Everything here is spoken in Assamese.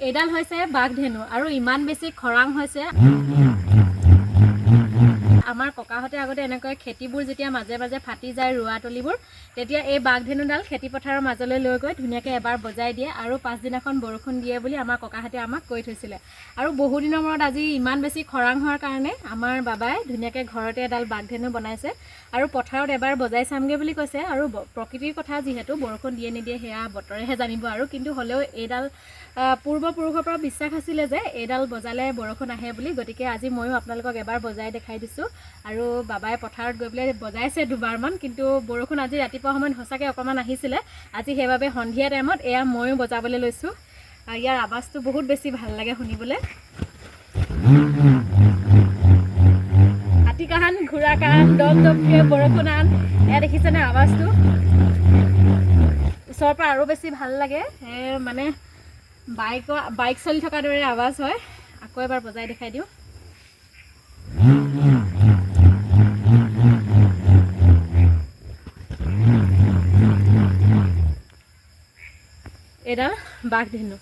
এইডাল হৈছে বাঘধেনু আৰু ইমান বেছি খৰাং হৈছে আমাৰ ককাহঁতে আগতে এনেকৈ খেতিবোৰ যেতিয়া মাজে মাজে ফাটি যায় ৰোৱা তলিবোৰ তেতিয়া এই বাঘধেনুডাল খেতি পথাৰৰ মাজলৈ লৈ গৈ ধুনীয়াকৈ এবাৰ বজাই দিয়ে আৰু পাছদিনাখন বৰষুণ দিয়ে বুলি আমাৰ ককাহঁতে আমাক কৈ থৈছিলে। আৰু বহুদিনৰ মূৰত আজি ইমান বেছি খৰাং হোৱাৰ কাৰণে আমাৰ বাবাই ধুনীয়াকৈ ঘৰতে এডাল বাঘধেনু বনাইছে আৰু পথাৰত এবাৰ বজাই চামগৈ বুলি কৈছে আৰু প্ৰকৃতিৰ কথা যিহেতু বৰষুণ দিয়ে নিদিয়ে সেয়া বতৰেহে জানিব আৰু কিন্তু হ'লেও এইডাল পূৰ্বপুৰুষৰ পৰা বিশ্বাস আছিলে যে এইডাল বজালে বৰষুণ আহে বুলি। গতিকে আজি ময়ো আপোনালোকক এবাৰ বজাই দেখাই দিছোঁ আৰু বাবাই পথাৰত গৈ পেলাই বজাইছে দুবাৰমান, কিন্তু বৰষুণ আজি ৰাতিপুৱা সময়ত সঁচাকৈ অকণমান আহিছিলে। আজি সেইবাবে সন্ধিয়া টাইমত এয়া ময়ো বজাবলৈ লৈছোঁ। ইয়াৰ আৱাজটো বহুত বেছি ভালো লাগে শুনিবলৈ। হাতী কাহান ঘোঁৰা কাহান দম দমকৈ বৰষুণ আন এয়া দেখিছেনে আৱাজটো? ওচৰৰ পৰা আৰু বেছি ভালো লাগে। মানে বাইকৰ বাইক চলি থকাৰ দৰে আৱাজ হয়। আকৌ এবাৰ বজাই দেখাই দিওঁ। এরা বাঘ বাঘধেনু